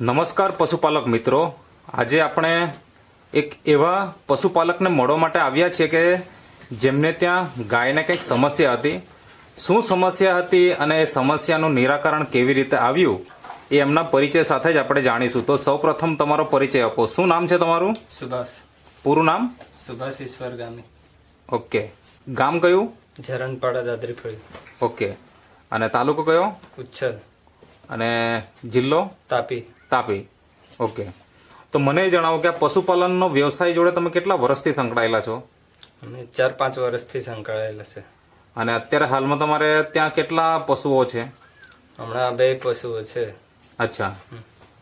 નમસ્કાર પશુપાલક મિત્રો. આજે આપણે એક એવા પશુપાલકને મળવા માટે આવ્યા છીએ કે જેમને ત્યાં ગાયને કંઈક સમસ્યા હતી. શું સમસ્યા હતી અને એ સમસ્યાનું નિરાકરણ કેવી રીતે આવ્યું એ એમના પરિચય સાથે જ આપણે જાણીશું. તો સૌપ્રથમ તમારો પરિચય આપો. શું નામ છે તમારું? સુભાષ. પૂરું નામ? સુભાષ ઈશ્વર ગામી. ઓકે. ગામ કયું? ઝરણપાડા દાદરીફળી. ઓકે. અને તાલુકો કયો? ઉચ્છલ. અને જિલ્લો? તાપી. તાપી. ઓકે. તો મને જણાવો કે આ પશુપાલનનો વ્યવસાય જોડે તમે કેટલા વર્ષથી સંકળાયેલા છો? અમે ચાર પાંચ વર્ષથી સંકળાયેલા છે. અને અત્યારે હાલમાં તમારે ત્યાં કેટલા પશુઓ છે? હમણાં બે પશુઓ છે. અચ્છા.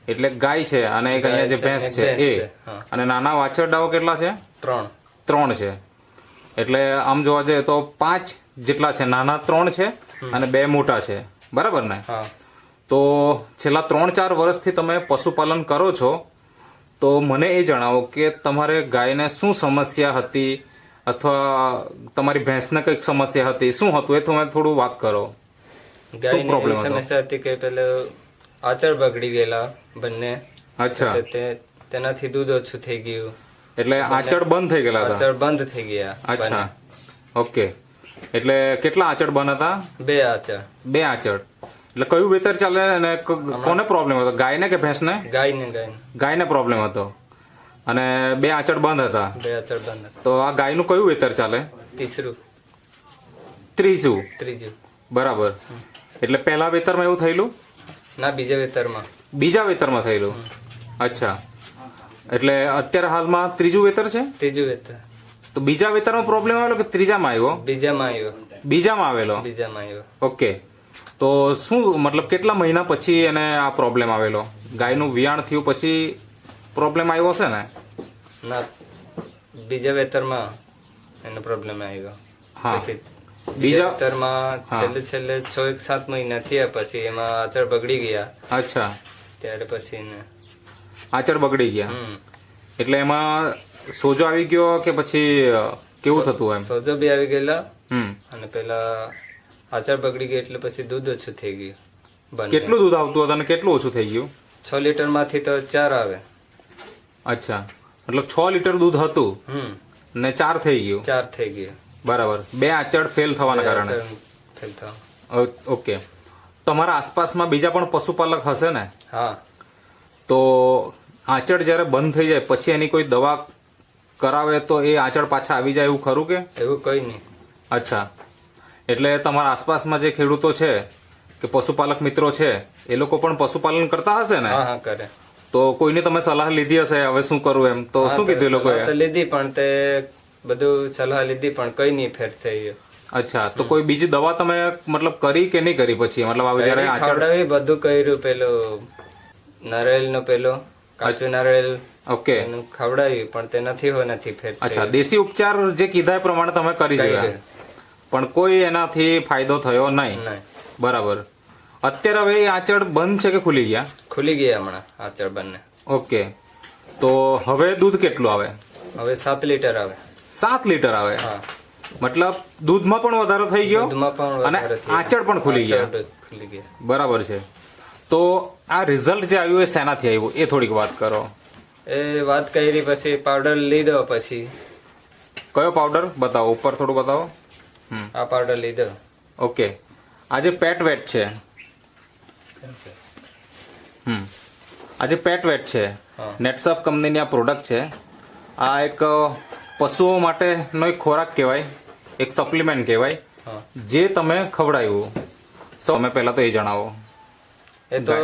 એટલે ગાય છે અને એક અહીંયા જે ભેંસ છે એ. અને નાના વાછરડાઓ કેટલા છે? ત્રણ. ત્રણ છે. એટલે આમ જોવા જઈએ તો પાંચ જેટલા છે. નાના ત્રણ છે. અને બે મોટા છે. બરાબર ને? તો છેલ્લા ત્રણ ચાર વર્ષથી તમે પશુપાલન કરો છો તો મને એ જણાવો કે તમારે ગાયને શું સમસ્યા હતી અથવા તમારી ભેંસને કંઈક સમસ્યા હતી? શું હતું? એ તમે થોડું વાત કરો. ગાયને? સમસ્યા હતી કે પેલે આચળ બગડી ગયેલા બંને. અચ્છા. તેનાથી દૂધ ઓછું થઈ ગયું. એટલે આચળ બંધ થઈ ગયેલા આચળ બંધ થઈ ગયા અચ્છા. ઓકે. એટલે કેટલા આચળ બંધ હતા? બે આચળ. બે આચળ. એટલે કયું વેતર ચાલે અને કોને પ્રોબ્લેમ હતો? ગાયને કે ભેંસને? ગાય ને ગાય ગાયને પ્રોબ્લેમ હતો. અને બે આચળ બંધ હતા. બે આચળ બંધ તો આ ગાયનું કયું વેતર ચાલે? તીસરું ત્રીજું ત્રીજું. બરાબર. એટલે પહેલા વેતરમાં એવું થયેલું? ના બીજા વેતરમાં. બીજા વેતરમાં થયેલું? અચ્છા. એટલે અત્યારે હાલમાં ત્રીજું વેતર છે? ત્રીજું વેતર. તો બીજા વેતરમાં પ્રોબ્લેમ આવેલો કે ત્રીજામાં આવ્યો? બીજામાં આવ્યો. બીજામાં આવેલો? બીજામાં આવ્યો. ઓકે તો શું મતલબ કેટલા મહિના પછી એને આ પ્રોબ્લેમ આવેલો? ગાયનું વિયાણ થયું પછી પ્રોબ્લેમ આવ્યો હશે ને? ના બીજા વેતરમાં એનો પ્રોબ્લેમ આવ્યો. હા. પછી બીજા- વેતરમાં છેલ્લે છેલ્લે છ એક સાત મહિના થયા પછી એમાં આચળ બગડી ગયા. અચ્છા. ત્યારે પછી એને આચળ બગડી ગયા. એટલે એમાં સોજો આવી ગયો કે પછી કેવું થતું એમ? સોજો બી આવી ગયેલા. હમ. અને પેલા આચળ બગડી ગઈ એટલે પછી દૂધ ઓછું થઈ ગયું. કેટલું દૂધ આવતું હતું અને કેટલું ઓછું થઈ ગયું? છ લીટરમાંથી તો ચાર આવે. અચ્છા. મતલબ છ લીટર દૂધ હતું ને ચાર થઈ ગયું. ચાર થઈ ગયું. બરાબર. બે આચળ ફેલ થવાના કારણે. ફેલ થવા. ઓકે. તમારા આસપાસમાં બીજા પણ પશુપાલક હશે ને? હા. તો આચળ જ્યારે બંધ થઈ જાય પછી એની કોઈ દવા કરાવે તો એ આચળ પાછા આવી જાય એવું ખરું કે? એવું કઈ નહીં. અચ્છા. એટલે તમારા આસપાસમાં જે ખેડૂતો છે કે પશુપાલક મિત્રો છે એ લોકો પણ પશુપાલન કરતા હશે ને? હા હા કરે. તો કોઈને તમે સલાહ લીધી હશે? હવે શું કરવું એમ? તો શું કીધું લોકોએ? લીધી પણ તે બધું સલાહ લીધી પણ કઈ નહીં ફેર થઈ અચ્છા તો કોઈ બીજી દવા તમે મતલબ કરી કે નહીં કરી પછી? મતલબ આવે જયારે આચળ બધું કર્યું પેલું નરેલ નો પેલો કાચું નારિયેળ ઓકે. ખવડાવ્યું પણ તે નથી હોય નથી ફેર અચ્છા દેશી ઉપચાર જે કીધા એ પ્રમાણે તમે કરી જોયા પણ કોઈ એનાથી ફાયદો થયો નહીં. બરાબર. અત્યારે હવે આચળ બંધ છે કે ખુલી ગયા? ખુલી ગયા હમણાં આચળ બંને ઓકે. તો હવે દૂધ કેટલું આવે? હવે સાત લીટર આવે. સાત લીટર આવે? હા. મતલબ દૂધમાં પણ વધારો થઈ ગયો પણ અને આચળ પણ ખુલી ગયા. ખુલી ગયા. બરાબર છે. તો આ રિઝલ્ટ જે આવ્યું એ શેનાથી આવ્યું? એ થોડીક વાત કરો. એ વાત કરી પછી પાવડર લીધો પછી. કયો પાવડર બતાવો ઉપર થોડું બતાવો. હમ. આ પાવડર લીધો. ઓકે આ જે પેટ વેટ છે. હમ. આ જે પેટ વેટ છે. નેટસફ કંપનીની આ પ્રોડક્ટ છે. આ એક પશુઓ માટેનો એક ખોરાક કહેવાય એક સપ્લિમેન્ટ કહેવાય જે તમે ખવડાવ્યું. સૌ તમે પહેલા તો એ જણાવો. એ તો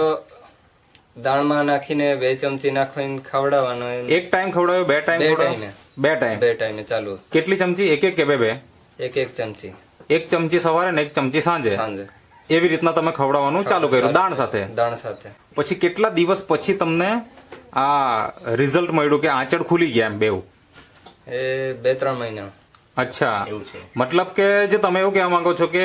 દાળમાં નાખીને બે ચમચી નાખીને ખવડાવવાનો એક ટાઈમ ખવડાવ્યો બે ટાઈમ બે ખવડાવ્યો? ટાઈમે. બે ટાઈમ? બે ટાઈમે ચાલુ. કેટલી ચમચી? એક એક કે બે બે? એક એક ચમચી. એક ચમચી સવારે ને એક ચમચી સાંજે? સાંજે. એવી રીતના તમે ખવડાવવાનું ચાલુ કર્યું દાણ સાથે? દાણ સાથે. પછી કેટલા દિવસ પછી તમને આ રિઝલ્ટ મળ્યું કે આંચળ ખુલી ગયા એમ બેવ એ બે ત્રણ મહિના. અચ્છા. એવું છે. મતલબ કે જે તમે એવું કહેવા માંગો છો કે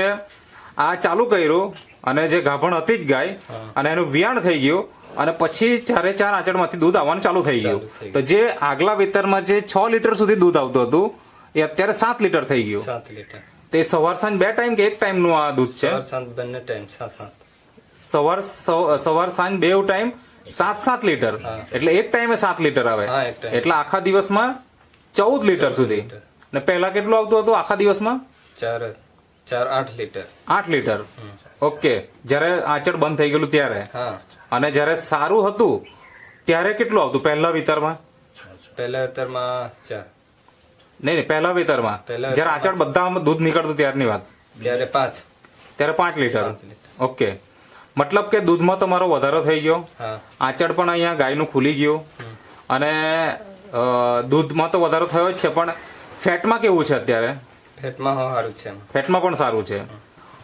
આ ચાલુ કર્યું અને જે ગાભણ હતી જ ગાય અને એનું વિયાણ થઈ ગયું અને પછી ચારે ચાર આંચળમાંથી દૂધ આવવાનું ચાલુ થઈ ગયું. તો જે આગલા વેતરમાં જે છ લીટર સુધી દૂધ આવતું હતું એ અત્યારે સાત લીટર થઈ ગયું. સાત લીટર. તે સવાર સાંજ બે ટાઈમ કે એક ટાઈમનું આ દૂધ છે? સવાર સાંજ બંને ટાઈમ સાત સાત સવાર સવાર સાંજ બે ટાઈમ સાત સાત લીટર. એટલે એક ટાઈમે સાત લીટર આવે. એટલે આખા દિવસમાં ચૌદ લીટર સુધી. ને પહેલા કેટલું આવતું હતું આખા દિવસમાં? ચાર ચાર આઠ લીટર. આઠ લીટર? ઓકે. જ્યારે આંચળ બંધ થઈ ગયેલું ત્યારે? અને જ્યારે સારું હતું ત્યારે કેટલું આવતું? પહેલા વિતરમાં? પહેલા વિતરમાં ચાર. નહીં નહીં પહેલા વિતરમાં. જ્યારે આંચળ બધામાં દૂધ નીકળતું ત્યારની વાત? ત્યારે પાંચ. ત્યારે પાંચ લીટર. ઓકે. મતલબ કે દૂધમાં તમારો વધારો થઈ ગયો. આંચડ આંચળ પણ અહીંયા ગાયનું ખુલી ગયું. અને દૂધમાં તો વધારો થયો જ છે પણ ફેટમાં કેવું છે અત્યારે? ફેટમાં હો સારું છે ફેટમાં પણ સારું છે.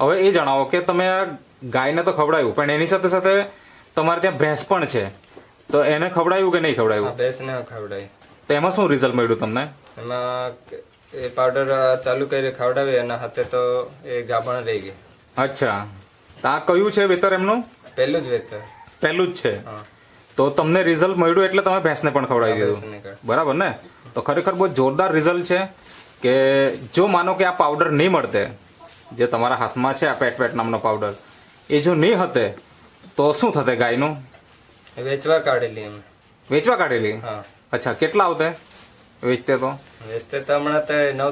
હવે એ જણાવો કે તમે આ ગાયને તો ખવડાવ્યું પણ એની સાથે સાથે તમારે ત્યાં ભેંસ પણ છે. તો એને ખવડાવ્યું કે નહીં ખવડાવ્યું? ભેંસને ખવડાવી. તો એમાં શું રિઝલ્ટ મળ્યું તમને? એમાં એ પાવડર ચાલુ કરી ખવડાવી એના હાથે તો એ ગાભણ રહી ગઈ. અચ્છા. આ કયું છે વેતર એમનું? પહેલું જ વેતર. પહેલું જ છે. તો તમને રિઝલ્ટ મળ્યું એટલે તમે ભેંસને પણ ખવડાવી દીધું. બરાબર ને? તો ખરેખર બહુ જોરદાર રિઝલ્ટ છે. કે જો માનો કે આ પાવડર નહીં મળતે જે તમારા હાથમાં છે આ પેટ પેટ નામનો પાવડર એ જો નહીં હતે તો શું થતે ગાયનું? વેચવા કાઢેલી એમ. વેચવા કાઢેલી? હા. અચ્છા કેટલા આવતે? વેચતે તો? વેચતે તો હમણાં તો નવ